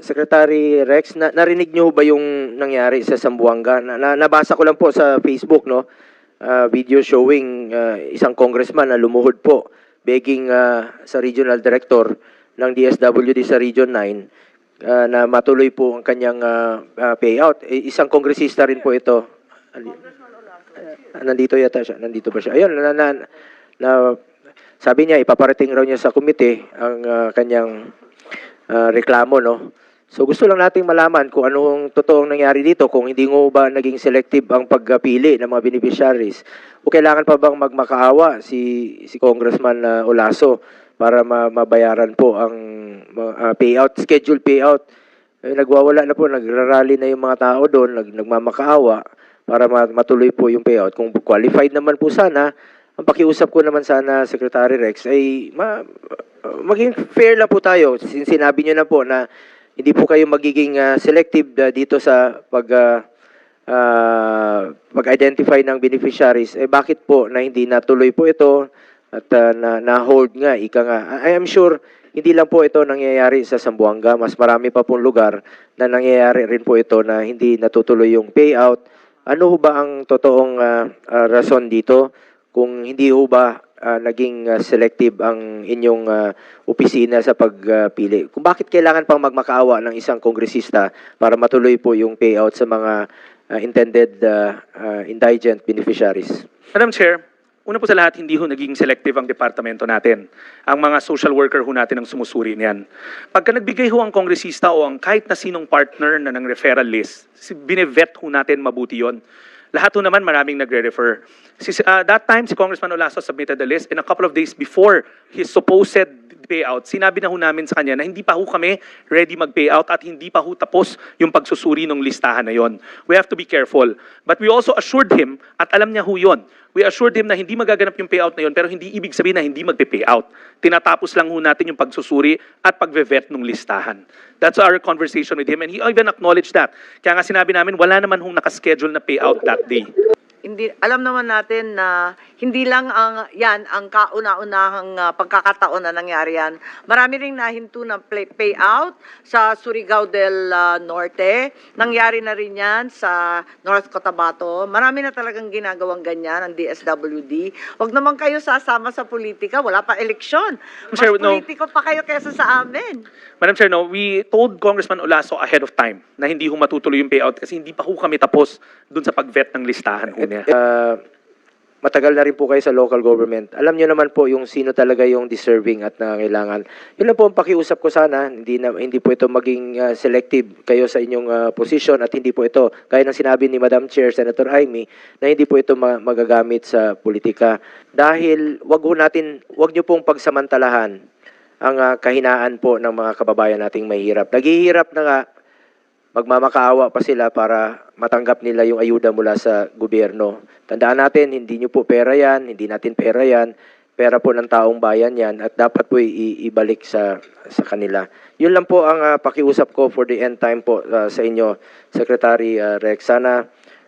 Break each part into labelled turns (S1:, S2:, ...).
S1: Secretary Rex, na, narinig niyo ba yung nangyari sa Sambuanga? Na, na- nabasa ko lang po sa Facebook, no? Ah, video showing ah, isang congressman na lumuhod po begging ah, sa regional director ng DSWD sa Region 9 ah, na matuloy po ang kanyang ah, ah, payout. Eh, isang kongresista rin po ito. Ah, nandito yata siya. Nandito ba siya? Ayun, na, na, na sabi niya, ipaparating raw niya sa komite ang ah, kanyang ah, reklamo, no? So gusto lang nating malaman kung anong totoong nangyari dito, kung hindi ngo ba naging selective ang pagpili ng mga beneficiaries. O kailangan pa bang magmakaawa si si Congressman ah, Olaso para ma- mabayaran po ang ah, payout, schedule payout. Eh, nagwawala na po, nagrarally na yung mga tao doon, nag, nagmamakaawa para ma- matuloy po yung payout. Kung qualified naman po sana, ang pakiusap ko naman sana, Secretary Rex, ay ma, maging fair lang po tayo. Sin- Sinabi niyo na po na hindi po kayo magiging ah, selective ah, dito sa pag ah, ah, mag-identify ng beneficiaries. Eh bakit po na hindi natuloy po ito at ah, na, na-hold nga, ika nga. I am sure hindi lang po ito nangyayari sa Sambuanga, mas marami pa pong lugar na nangyayari rin po ito na hindi natutuloy yung payout. Ano ba ang totoong ah, ah, rason dito kung hindi ho ba ah, naging ah, selective ang inyong ah, opisina sa pagpili? Kung bakit kailangan pang magmakaawa ng isang kongresista para matuloy po yung payout sa mga ah, intended ah, ah, indigent beneficiaries?
S2: Madam Chair, una po sa lahat, hindi ho naging selective ang departamento natin. Ang mga social worker ho natin ang sumusuri niyan. Pagka nagbigay ho ang kongresista o ang kahit na sinong partner na ng referral list, binevet ho natin mabuti yon. Lahat ho naman maraming nagre-refer. Si, uh, that time, si Congressman Olaso submitted the list and a couple of days before his supposed payout, sinabi na ho namin sa kanya na hindi pa ho kami ready mag-payout at hindi pa ho tapos yung pagsusuri ng listahan na yon. We have to be careful. But we also assured him, at alam niya ho yon, we assured him na hindi magaganap yung payout na yon, pero hindi ibig sabihin na hindi magpe-payout. Tinatapos lang ho natin yung pagsusuri at pagve-vet ng listahan. That's our conversation with him and he even acknowledged that. Kaya nga sinabi namin, wala naman hong nakaschedule na payout that day.
S3: Hindi alam naman natin na hindi lang ang yan ang kauna-unahang ah, pagkakataon na nangyari yan. Marami ring nahinto ng play, payout sa Surigao del ah, Norte. Nangyari na rin yan sa North Cotabato. Marami na talagang ginagawang ganyan ang DSWD. Huwag naman kayo sasama sa politika, wala pa eleksyon. Mas
S2: Sir, no.
S3: politiko pa kayo kesa sa amin.
S2: Madam Chair, no, we told Congressman Olaso ahead of time na hindi ho matutuloy yung payout kasi hindi pa ho kami tapos dun sa pag-vet ng listahan ho niya.
S1: Ah, matagal na rin po kayo sa local government. Alam niyo naman po yung sino talaga yung deserving at nangangailangan. Yun lang po ang pakiusap ko sana. Hindi, na, hindi po ito maging ah, selective kayo sa inyong ah, position at hindi po ito, gaya ng sinabi ni Madam Chair, Senator Amy, na hindi po ito ma- magagamit sa politika. Dahil wag ho natin, wag niyo pong pagsamantalahan ang ah, kahinaan po ng mga kababayan nating mahirap. Naghihirap na nga magmamakaawa pa sila para matanggap nila yung ayuda mula sa gobyerno. Tandaan natin, hindi nyo po pera yan, hindi natin pera yan, pera po ng taong bayan yan at dapat po ibalik sa sa kanila. Yun lang po ang ah, pakiusap ko for the end time po ah, sa inyo, Secretary ah, Rex. Sana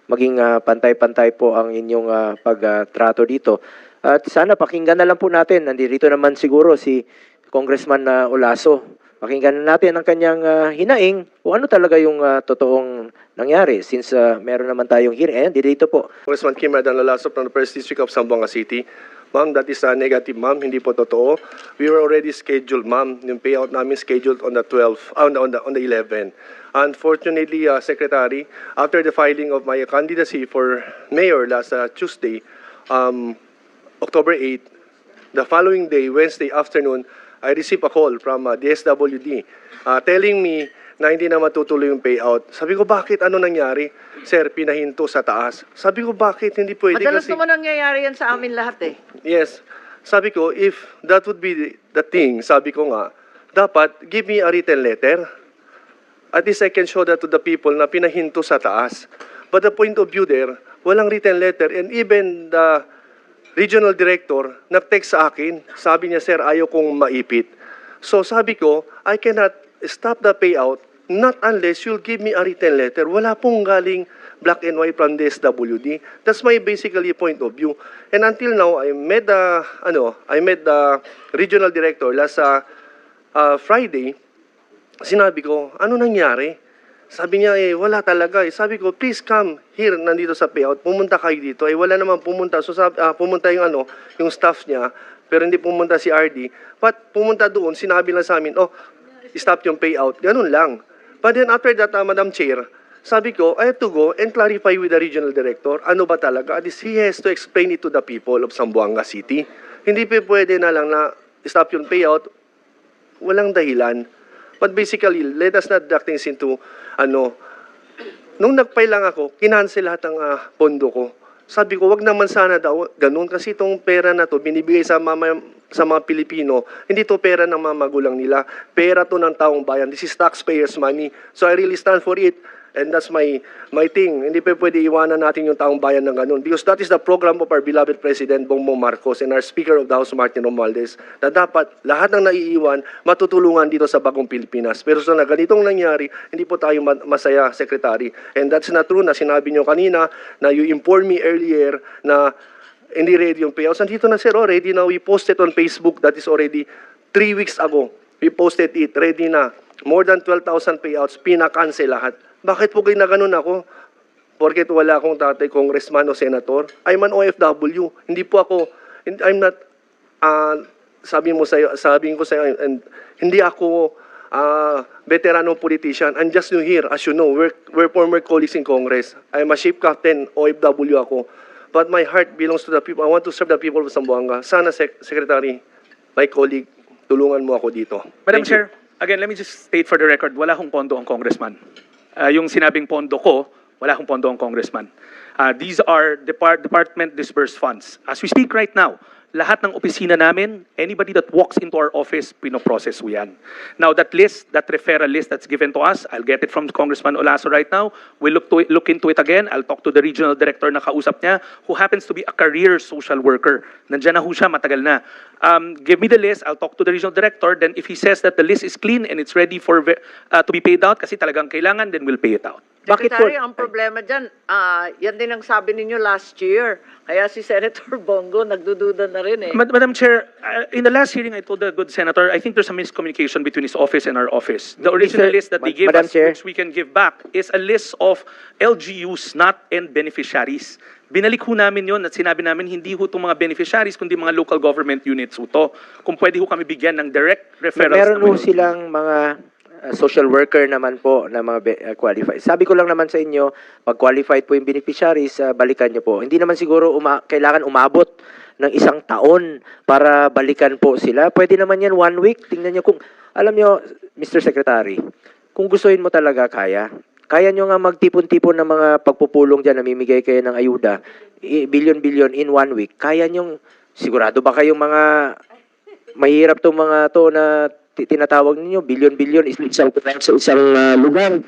S1: maging pantay-pantay po ang inyong ah, pagtrato dito. At sana pakinggan na lang po natin, nandito naman siguro si Congressman na Olaso. Pakinggan natin ang kanyang ah, hinaing kung ano talaga yung ah, totoong nangyari since ah, meron naman tayong hearing. Ayan, dito po.
S4: Congressman Kim Radan Lalasop the First District of Zamboanga City. Ma'am, that is a negative, ma'am. Hindi po totoo. We were already scheduled, ma'am. Yung payout namin scheduled on the 12, ah, on the, on the, on the 11. Unfortunately, uh, Secretary, after the filing of my candidacy for mayor last uh, Tuesday, um, October 8, the following day, Wednesday afternoon, I received a call from uh, DSWD uh, telling me na hindi na matutuloy yung payout. Sabi ko, bakit? Ano nangyari? Sir, pinahinto sa taas. Sabi ko, bakit? Hindi pwede
S3: Madalas
S4: kasi...
S3: naman nangyayari yan sa amin lahat eh.
S4: Yes. Sabi ko, if that would be the, the thing, sabi ko nga, dapat give me a written letter. At least I can show that to the people na pinahinto sa taas. But the point of view there, walang written letter. And even the regional director, nag-text sa akin, sabi niya, sir, ayaw kong maipit. So sabi ko, I cannot stop the payout not unless you'll give me a written letter. Wala pong galing black and white from the SWD. That's my basically point of view. And until now, I met the, ano, I met the regional director last uh, uh, Friday, sinabi ko, ano nangyari? Sabi niya, eh, wala talaga. Eh. Sabi ko, please come here, nandito sa payout. Pumunta kayo dito. Eh, wala naman pumunta. So, sabi, ah, pumunta yung, ano, yung staff niya, pero hindi pumunta si RD. But pumunta doon, sinabi lang sa amin, oh, stop yung payout. Ganun lang. But then after that, ah, Madam Chair, sabi ko, I have to go and clarify with the regional director, ano ba talaga? At least he has to explain it to the people of Zamboanga City. Hindi pa pwede na lang na stop yung payout, walang dahilan. But basically, let us not drag things into, ano, nung nagpay lang ako, kinansel lahat ng ah, pondo ko. Sabi ko, wag naman sana daw ganun kasi itong pera na to binibigay sa mama, sa mga Pilipino, hindi to pera ng mga magulang nila. Pera to ng taong bayan. This is taxpayers' money. So I really stand for it. And that's my my thing. Hindi pa pwede iwanan natin yung taong bayan ng ganun. Because that is the program of our beloved President Bongbong Marcos and our Speaker of the House, Martin Romualdez, na dapat lahat ng naiiwan matutulungan dito sa bagong Pilipinas. Pero sa na ganitong nangyari, hindi po tayo ma- masaya, Secretary. And that's not true na sinabi nyo kanina na you informed me earlier na hindi ready yung payouts. Nandito na sir, oh, ready na. We posted on Facebook that is already three weeks ago. We posted it, ready na. More than 12,000 payouts, pinakancel lahat. Bakit po kayo na ganun ako? Porket wala akong tatay, congressman o senator. I'm an OFW. Hindi po ako, I'm not, uh, sabi mo sa'yo, sabi ko sa'yo, and hindi ako uh, veteranong politician. I'm just new here. As you know, we're, we're former colleagues in Congress. I'm a ship captain, OFW ako. But my heart belongs to the people. I want to serve the people of Zamboanga. Sana, Sec- Secretary, my colleague, tulungan mo ako dito.
S2: Madam
S4: Thank you.
S2: Chair, again, let me just state for the record, wala akong pondo ang congressman. Ah, yung sinabing pondo ko, wala akong pondo ang congressman. Ah, these are depart department disbursed funds. As we speak right now, lahat ng opisina namin, anybody that walks into our office, pinoprocess ko yan. Now, that list, that referral list that's given to us, I'll get it from Congressman Olaso right now. We'll look, to it, look into it again. I'll talk to the regional director na kausap niya, who happens to be a career social worker. Nandiyan na ho siya, matagal na. Um, give me the list, I'll talk to the regional director, then if he says that the list is clean and it's ready for uh, to be paid out, kasi talagang kailangan, then we'll pay it out.
S1: Bakit po-
S3: Secretary, ang problema dyan, ah, yan din ang sabi ninyo last year. Kaya si Senator Bongo nagdududa na rin eh.
S2: Mad- Madam Chair, uh, in the last hearing, I told the good senator, I think there's a miscommunication between his office and our office. The original
S1: Mr.
S2: list that they gave
S1: Madam
S2: us,
S1: Chair.
S2: which we can give back, is a list of LGUs, not end beneficiaries. Binalik ho namin yon at sinabi namin hindi ho itong mga beneficiaries, kundi mga local government units ho to. Kung pwede ho kami bigyan ng direct referrals.
S1: Meron po
S2: may-
S1: silang mga uh, social worker naman po na mga be- uh, qualified. Sabi ko lang naman sa inyo, pag qualified po yung beneficiaries, uh, balikan nyo po. Hindi naman siguro uma- kailangan umabot ng isang taon para balikan po sila. Pwede naman yan one week. Tingnan nyo kung, alam nyo, Mr. Secretary, kung gustuin mo talaga, kaya. Kaya nyo nga magtipon-tipon ng mga pagpupulong dyan, namimigay kayo ng ayuda, billion-billion in one week. Kaya nyo, sigurado ba kayong mga mahirap tong mga to na tinatawag ninyo, billion-billion, isang, isang, isang uh, lugar.